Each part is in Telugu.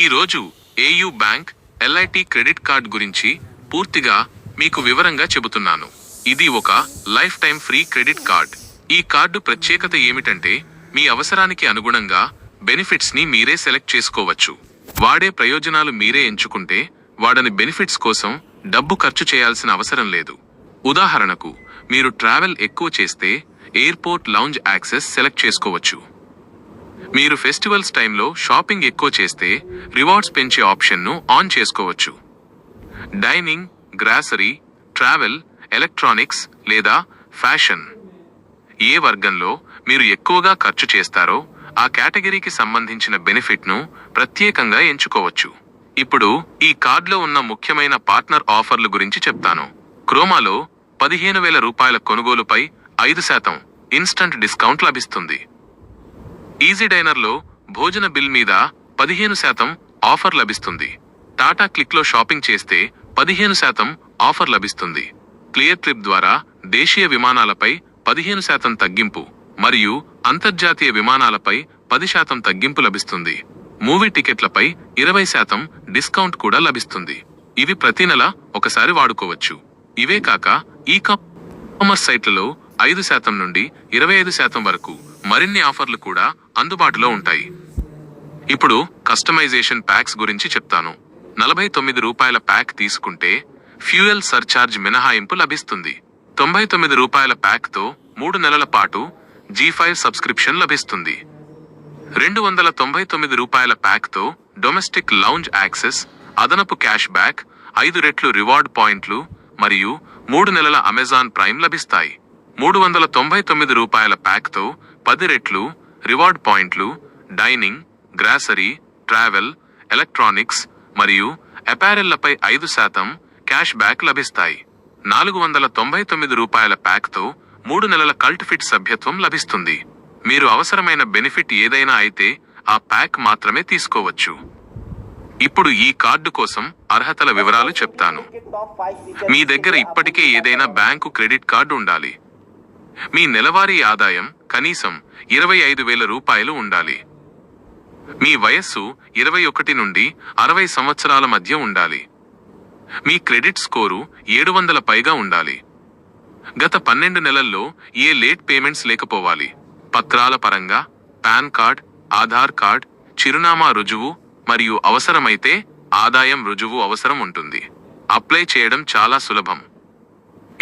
ఈరోజు AU bank LIT credit card గురించి పూర్తిగా మీకు వివరంగా చెబుతున్నాను. ఇది ఒక life time free credit card. ఈ కార్డు ప్రత్యేకత ఏమిటంటే మీ అవసరానికి అనుగుణంగా బెనిఫిట్స్ని మీరే సెలెక్ట్ చేసుకోవచ్చు. వాడే ప్రయోజనాలు మీరే ఎంచుకుంటే వాడని బెనిఫిట్స్ కోసం డబ్బు ఖర్చు చేయాల్సిన అవసరం లేదు. ఉదాహరణకు మీరు ట్రావెల్ ఎక్కువ చేస్తే ఎయిర్పోర్ట్ లౌంజ్ యాక్సెస్ సెలెక్ట్ చేసుకోవచ్చు. మీరు ఫెస్టివల్స్ టైంలో షాపింగ్ ఎక్కువ చేస్తే రివార్డ్స్ పెంచే ఆప్షన్ను ఆన్ చేసుకోవచ్చు. డైనింగ్ గ్రాసరీ ట్రావెల్ ఎలక్ట్రానిక్స్ లేదా ఫ్యాషన్. ఏ వర్గంలో మీరు ఎక్కువగా ఖర్చు చేస్తారో ఆ కేటగిరీకి సంబంధించిన బెనిఫిట్ను ప్రత్యేకంగా ఎంచుకోవచ్చు. ఇప్పుడు ఈ కార్డులో ఉన్న ముఖ్యమైన పార్ట్నర్ ఆఫర్లు గురించి చెప్తాను. క్రోమాలో పదిహేను వేల రూపాయల కొనుగోలుపై ఐదు శాతం ఇన్స్టంట్ డిస్కౌంట్ లభిస్తుంది. ఈజీ డైనర్లో భోజన బిల్ మీద పదిహేను శాతం ఆఫర్ లభిస్తుంది. టాటా క్లిక్లో షాపింగ్ చేస్తే పదిహేను శాతం ఆఫర్ లభిస్తుంది. క్లియర్ ట్రిప్ ద్వారా దేశీయ విమానాలపై పదిహేను శాతం తగ్గింపు మరియు అంతర్జాతీయ విమానాలపై పది శాతం తగ్గింపు లభిస్తుంది. మూవీ టికెట్లపై ఇరవై శాతం డిస్కౌంట్ కూడా లభిస్తుంది. ఇవి ప్రతి నెల ఒకసారి వాడుకోవచ్చు. ఇవే కాక ఈ కామర్స్ సైట్లలో ఐదు శాతం నుండి ఇరవై ఐదు శాతం వరకు మరిన్ని ఆఫర్లు కూడా అందుబాటులో ఉంటాయి. ఇప్పుడు కస్టమైజేషన్ ప్యాక్స్ గురించి చెప్తాను. నలభై తొమ్మిది రూపాయల ప్యాక్ తీసుకుంటే ఫ్యూయల్ సర్చార్జ్ మినహాయింపు లభిస్తుంది. తొంభై తొమ్మిది రూపాయల ప్యాక్తో మూడు నెలల పాటు జీ ఫైవ్ సబ్స్క్రిప్షన్ లభిస్తుంది. రెండు వందల తొంభై తొమ్మిది రూపాయల ప్యాక్తో డొమెస్టిక్ లౌంజ్ యాక్సెస్ అదనపు క్యాష్ బ్యాక్ ఐదు రెట్లు రివార్డ్ పాయింట్లు మరియు మూడు నెలల అమెజాన్ ప్రైమ్ లభిస్తాయి. మూడు వందల తొంభై తొమ్మిది రూపాయల ప్యాక్తో పది రెట్లు రివార్డ్ పాయింట్లు డైనింగ్ గ్రాసరీ ట్రావెల్ ఎలక్ట్రానిక్స్ మరియు అపారెళ్ళపై ఐదు శాతం క్యాష్ బ్యాక్ లభిస్తాయి. నాలుగు వందల తొంభై తొమ్మిది రూపాయల ప్యాక్తో మూడు నెలల కల్ట్ ఫిట్ సభ్యత్వం లభిస్తుంది. మీరు అవసరమైన బెనిఫిట్ ఏదైనా అయితే ఆ ప్యాక్ మాత్రమే తీసుకోవచ్చు. ఇప్పుడు ఈ కార్డు కోసం అర్హతల వివరాలు చెప్తాను. మీ దగ్గర ఇప్పటికే ఏదైనా బ్యాంకు క్రెడిట్ కార్డు ఉండాలి. మీ నెలవారీ ఆదాయం కనీసం ఇరవై ఐదు వేల రూపాయలు ఉండాలి. మీ వయస్సు ఇరవై ఒకటి నుండి అరవై సంవత్సరాల మధ్య ఉండాలి. మీ క్రెడిట్ స్కోరు ఏడు వందల పైగా ఉండాలి. గత పన్నెండు నెలల్లో ఏ లేట్ పేమెంట్స్ లేకపోవాలి? పత్రాల పరంగా పాన్ కార్డ్ ఆధార్ కార్డ్ చిరునామా రుజువు మరియు అవసరమైతే ఆదాయం రుజువు అవసరం ఉంటుంది. అప్లై చేయడం చాలా సులభం.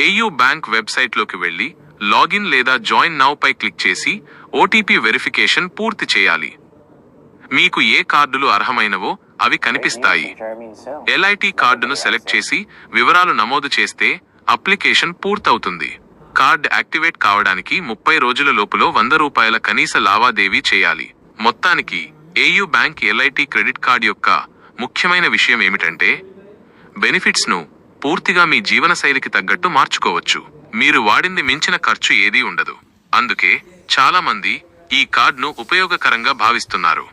ఏయూ బ్యాంక్ వెబ్సైట్లోకి వెళ్ళి లాగిన్ లేదా జాయిన్ నౌ పై క్లిక్ చేసి ఓటీపీ వెరిఫికేషన్ పూర్తి చేయాలి. మీకు ఏ కార్డులు అర్హమైనవో అవి కనిపిస్తాయి. ఎల్ఐటి కార్డును సెలెక్ట్ చేసి వివరాలు నమోదు చేస్తే అప్లికేషన్ పూర్తవుతుంది. కార్డ్ యాక్టివేట్ కావడానికి ముప్పై రోజుల లోపులో వంద రూపాయల కనీస లావాదేవీ చేయాలి. మొత్తానికి AU bank LIT credit card యొక్క ముఖ్యమైన విషయం ఏమిటంటే బెనిఫిట్స్ను పూర్తిగా మీ జీవనశైలికి తగ్గట్టు మార్చుకోవచ్చు. మీరు వాడింది మించిన ఖర్చు ఏదీ ఉండదు. అందుకే చాలామంది ఈ కార్డ్ను ఉపయోగకరంగా భావిస్తున్నారు.